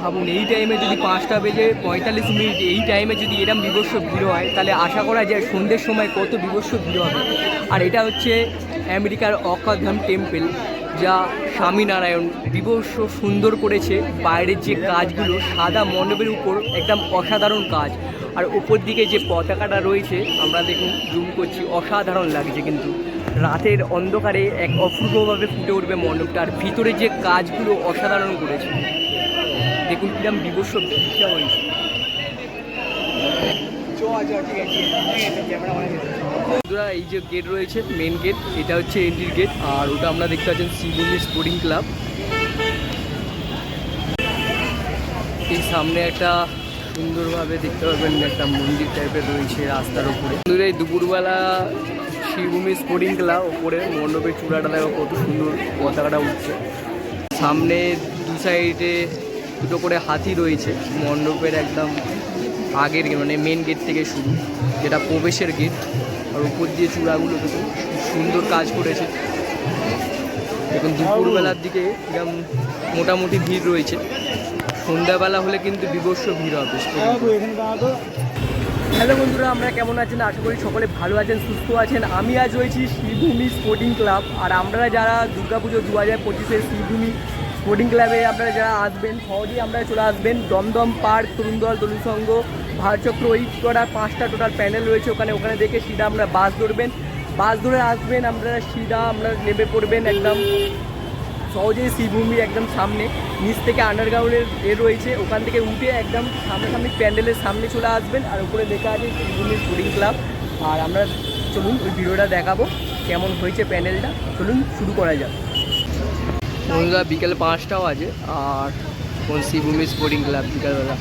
ভাবুন, এই টাইমে যদি পাঁচটা বেজে পঁয়তাল্লিশ মিনিট, এই টাইমে যদি এরম বিভৎস ভিড় হয়, তাহলে আশা করা যায় সন্ধ্যের সময় কত বিভৎস ভিড় হবে। আর এটা হচ্ছে আমেরিকার অকাধাম টেম্পল যা স্বামীনারায়ণ বিভৎস সুন্দর করেছে। বাইরের যে কাজগুলো, সাদা মণ্ডপের উপর একদম অসাধারণ কাজ। আর উপর দিকে যে পতাকাটা রয়েছে, আমরা দেখুন, জুম করছি, অসাধারণ লাগছে কিন্তু। রাতের অন্ধকারে এক অপূর্বভাবে ফুটে উঠবে মণ্ডপটা, আর ভিতরে যে কাজগুলো অসাধারণ করেছে। দেখুন কিরম ভিড়টা হয়েছে বন্ধুরা, এই যে গেট রয়েছে মেন গেট এটা হচ্ছে এন্ট্রির গেট আর ওটা আমরা দেখতে পাচ্ছেন শিবভূমি স্পোর্টিং ক্লাব এই সামনে একটা সুন্দরভাবে দেখতে পাবেন একটা মন্দির টাইপের রয়েছে রাস্তার উপরে। বন্ধুরা, এই দুপুরবেলা শিবভূমি স্পোর্টিং ক্লাব ওপরে মণ্ডপের চূড়াটা দেখো কত সুন্দর পতাকাটা উঠছে। সামনে দু সাইডে দুটো করে হাতি রয়েছে, মণ্ডপের একদম আগের মানে মেন গেট থেকে শুরু, যেটা প্রবেশের গেট আর উপর দিয়ে চূড়াগুলো দেখুন সুন্দর কাজ করেছে। দেখুন, দুপুরবেলার দিকে এরকম মোটামুটি ভিড় রয়েছে। সন্ধ্যাবেলা হলে কিন্তু বিভৎস ভিড় হবে হ্যালো বন্ধুরা, আমরা কেমন আছেন? আশা করি সকলে ভালো আছেন, সুস্থ আছেন। আমি আজ রয়েছি শ্রীভূমি স্পোর্টিং ক্লাব আর আমরা যারা দুর্গাপুজো দু হাজার পঁচিশে শ্রীভূমি স্পোর্টিং ক্লাবে আপনারা যারা আসবেন, সহজেই আপনারা চলে আসবেন। দমদম পার্ক তরুণ দল তরুণ ভারচক্র ওই কটা পাঁচটা টোটাল প্যানেল রয়েছে ওখানে। ওখানে দেখে সিধা আমরা বাস ধরবেন। বাস ধরে আসবেন আপনারা সিধা, আমরা নেমে পড়বেন একদম সহজেই শ্রীভূমি একদম সামনে। নিচ থেকে আন্ডারগ্রাউন্ডের এ রয়েছে। ওখান থেকে উঠে একদম সামনাসামনি প্যান্ডেলের সামনে চলে আসবেন। আর উপরে লেখা আছে শ্রীভূমি স্পোর্টিং ক্লাব আর আমরা চলুন ওই ভিডিওটা দেখাবো, কেমন হয়েছে প্যান্ডেলটা। চলুন শুরু করা যাক। বন্ধুরা, বিকেল পাঁচটাও আছে, আর কোন শ্রীভূমি স্পোর্টিং ক্লাব বিকালবেলা।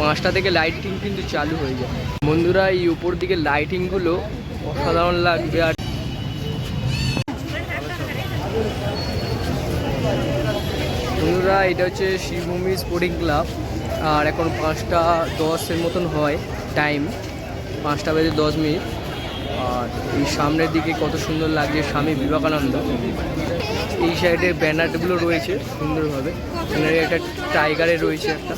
পাঁচটা থেকে লাইটিং কিন্তু চালু হয়ে যায়। বন্ধুরা, এই উপর দিকে লাইটিংগুলো অসাধারণ লাগবে, আর বন্ধুরা, এটা হচ্ছে শিবভূমি স্পোর্টিং ক্লাব আর এখন পাঁচটা দশের মতন হয় টাইম পাঁচটা বেজে দশ মিনিট। আর এই সামনের দিকে কত সুন্দর লাগছে, স্বামী বিবেকানন্দ। এই সাইডে ব্যানারগুলো রয়েছে, সুন্দরভাবে। এখানে একটা টাইগারে রয়েছে একটা।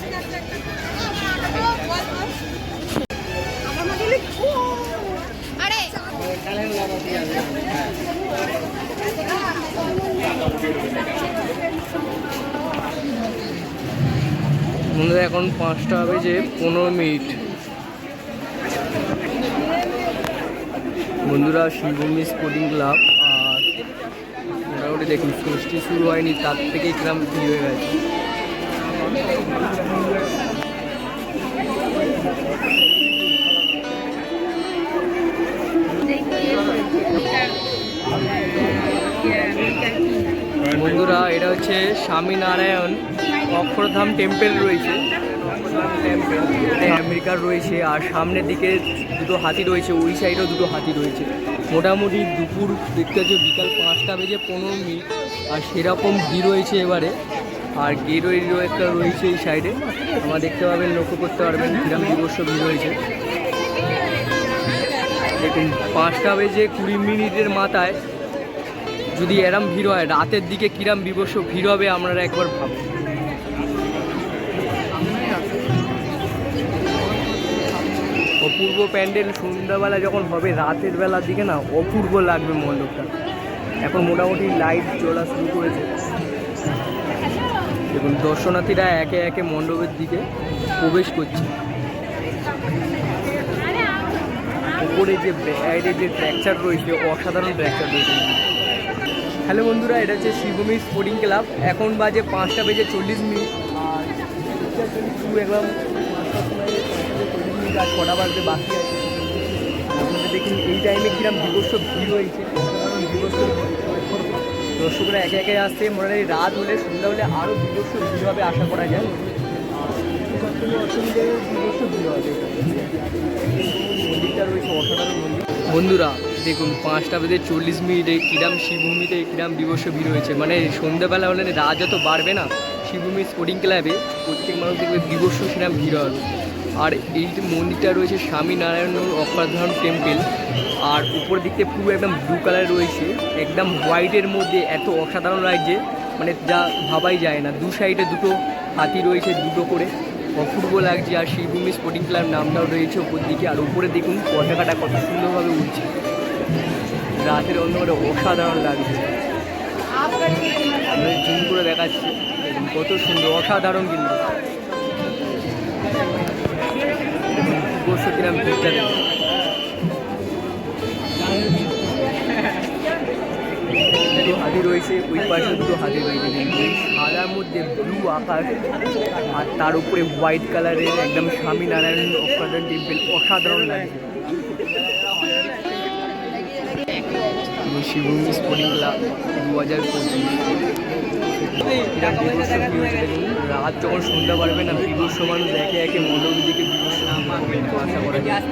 বন্ধুরা, এখন পাঁচটা হবে যে পনেরো মিনিট। বন্ধুরা, শিবভূমি স্পোর্টিং ক্লাব দেখুন ষষ্ঠী শুরু হয়নি, তার থেকেই কিরম ভিড় হয়ে গেছে। বন্ধুরা, এটা হচ্ছে স্বামীনারায়ণ অক্ষরধাম টেম্পল রয়েছে। আমেরিকার রয়েছে, আর সামনের দিকে দুটো হাতি রয়েছে, ওই সাইডেও দুটো হাতি রয়েছে। মোটামুটি দুপুর, দেখতে হচ্ছে বিকাল পাঁচটা বেজে পনেরো মিনিট। আর সেরকম ভিড় রয়েছে এবারে। আর গেরোয়েরও একটা রয়েছে এই সাইডে। আমরা দেখতে পাবেন, লক্ষ্য করতে পারবেন কিরম দিবস ভিড় রয়েছে। দেখুন, পাঁচটা বেজে কুড়ি মিনিটের মাথায় যদি এরম ভিড় হয়, রাতের দিকে কিরম বিবস্ব ভিড় হবে, আপনারা একবার ভাবুন। অপূর্ব প্যান্ডেল সন্ধ্যাবেলা যখন হবে, রাতের বেলার দিকে না অপূর্ব লাগবে মণ্ডপটা। এখন মোটামুটি লাইট জ্বলা শুরু করেছে। দেখুন, দর্শনার্থীরা একে একে মণ্ডপের দিকে প্রবেশ করছে। উপরে যে বাইরে যে ট্র্যাকচার রয়েছে, অসাধারণ ট্র্যাকচার রয়েছে। হ্যালো বন্ধুরা, এটা হচ্ছে শিবভূমি স্পোর্টিং ক্লাব এখন বাজে পাঁচটা বেজে চল্লিশ মিনিট। আর একদম চল্লিশ ছটা বাজতে বাকি আছে? আপনাদের দেখুন এই টাইমে কিরম বিভৎস ভিড় হয়েছে। দর্শকরা একে একে আসছে মোটামুটি রাত হলে, সন্ধ্যা হলে আরও বিভৎস ভিড় হবে আশা করা যায়। বন্ধুরা, দেখুন, পাঁচটা বেজে চল্লিশ মিনিটে কিরাম শিবভূমিতে কিরাম বিবস্ব ভিড় হয়েছে। মানে সন্ধ্যাবেলা হলে রাত যত বাড়বে না, শিবভূমি স্পোর্টিং ক্লাবে প্রত্যেক মানুষ দেখবে বিবস্ব কিরাম ভিড় হবে। আর এই যে মন্দিরটা রয়েছে স্বামীনারায়ণ অক্ষরধাম টেম্পল, আর উপর দিক থেকে পুরো একদম ব্লু কালার রয়েছে, একদম হোয়াইটের মধ্যে এত অসাধারণ লাগছে মানে যা ভাবাই যায় না। দু সাইডে দুটো হাতি রয়েছে, দুটো করে, অপূর্ব লাগছে, আর শ্রীভূমি স্পোর্টিং ক্লাব নামটাও রয়েছে ওপর দিকে, আর উপরে দেখুন পতাকাটা কত সুন্দরভাবে উঠছে রাতের অন্ধকারে অসাধারণ লাগছে। জুম করে দেখাচ্ছি, কত সুন্দর, অসাধারণ কিন্তু। কিরাম ভিড়টা দুটো হাতি রয়েছে, ওই পাশে দুটো হাতি রয়েছে সাদার মধ্যে ব্লু আকাশ, আর তার উপরে হোয়াইট কালারের একদম স্বামীনারায়ণ অক্ষাদন টেম্পল অসাধারণ লাগছে। শিবভূমি স্পোর্টিং ক্লাব দু হাজার পঁচিশ। রাত যখন সন্ধ্যা পারবে না বিভূষ মানুষ একে একে মণ্ডপের দিকে বিভৎস আশা করা যায়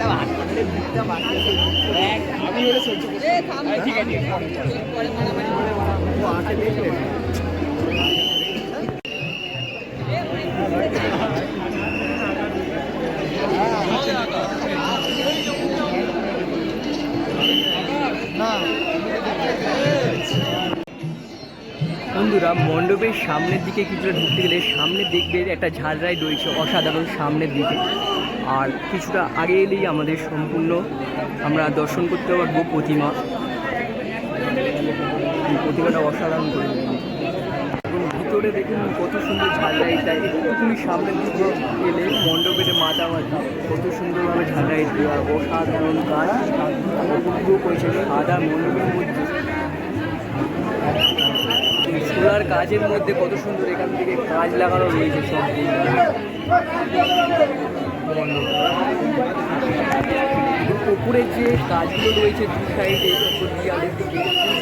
বন্ধুরা মণ্ডপের সামনের দিকে কিছুটা ঢুকতে গেলে সামনে দেখবে একটা ঝাড়রাই রয়েছে অসাধারণ সামনের দিকে। আর কিছুটা আগে এলেই আমাদের সম্পূর্ণ আমরা দর্শন করতে পারব প্রতিমা। প্রতিমাটা অসাধারণ করে এবং ভিতরে দেখুন কত সুন্দর ঝাড়রাইটা একটুখানি সামনের দিকে এলে মণ্ডপের মাঝামাঝি কত সুন্দরভাবে ঝাড়রাই দেওয়া অসাধারণ কাজ। অপূর্ব করেছে সাদা মণ্ডপের মধ্যে। সোলার কাজের মধ্যে কত সুন্দর এখান থেকে কাজ লাগানো রয়েছে উপরের যে কাজগুলো রয়েছে দু সাইডে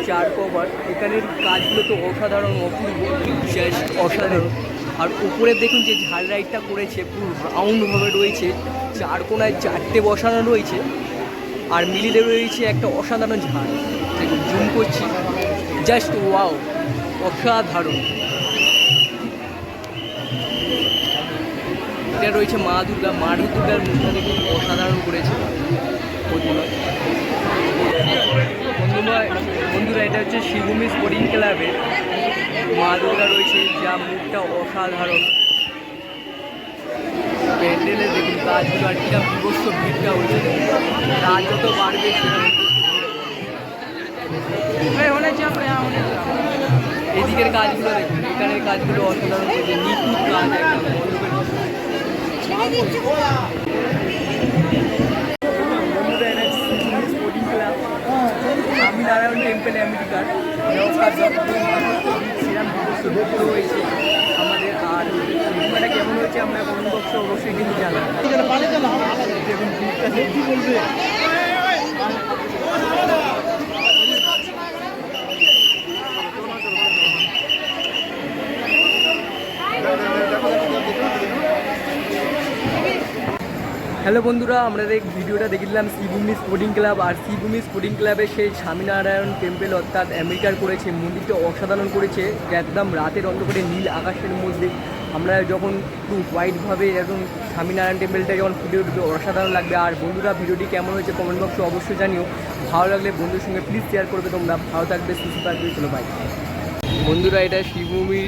চার কভার এখানের কাজগুলো তো অসাধারণ, অপূর্ব, just অসাধারণ। আর উপরে দেখুন যে ঝাল রাইডটা করেছে, পুরো রাউন্ডভাবে রয়েছে, চার কোনায় চারটে বসানো রয়েছে, আর মিলিলে রয়েছে একটা অসাধারণ ঝাল দেখুন জুম করছি। জাস্ট ওয়াও অসাধারণ। এটা রয়েছে মা দুর্গা, মা দুর্গার মুখটা দেখুন অসাধারণ করেছে। বন্ধুরা বন্ধুরা এটা হচ্ছে শিবভূমি স্পোর্টিং ক্লাবের মা দুর্গা রয়েছে, যা মুখটা অসাধারণ। প্যান্ডেলের দেখুন কাজগুলো আর কিরম বিভস্ত ভিড়টা হয়েছে রাত যত বাড়বে সেরকম এদিকের কাজগুলো দেখুন, এখানের কাজগুলো অসাধারণ নিখুঁত কাজ ক্লাব স্বামীনারায়ণ টেম্পল আমেরিকার সেরাম বিভক্ত হয়েছে আমাদের আর কেমন হয়েছে আমরা কমেন্ট বক্সে অবশ্যই কিন্তু জানাব দেখুন বলবে হ্যালো বন্ধুরা, আমরা এই ভিডিওটা দেখলাম শ্রীভূমি স্পোর্টিং ক্লাব আর শ্রীভূমি স্পোর্টিং ক্লাবে সেই স্বামীনারায়ণ টেম্পল অর্থাৎ আমেরিকার করেছে, মন্দিরটা অসাধারণ করেছে। একদম রাতের অন্ধকারে নীল আকাশের মধ্যে আমরা যখন একটু হোয়াইটভাবে একদম স্বামীনারায়ণ টেম্পলটা যখন ফুটে উঠবে, অসাধারণ লাগবে। আর বন্ধুরা, ভিডিওটি কেমন হয়েছে কমেন্ট বক্সে অবশ্যই জানিও। ভালো লাগলে বন্ধুর সঙ্গে প্লিজ শেয়ার করবে তোমরা। ভালো থাকবে, সুস্থ থাকবে, চলো ভাই বন্ধুরা, এটা শিবভূমি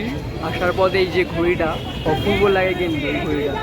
আসার পথে এই যে ঘড়িটা, অপূর্ব লাগে কিন্তু এই ঘড়িটা।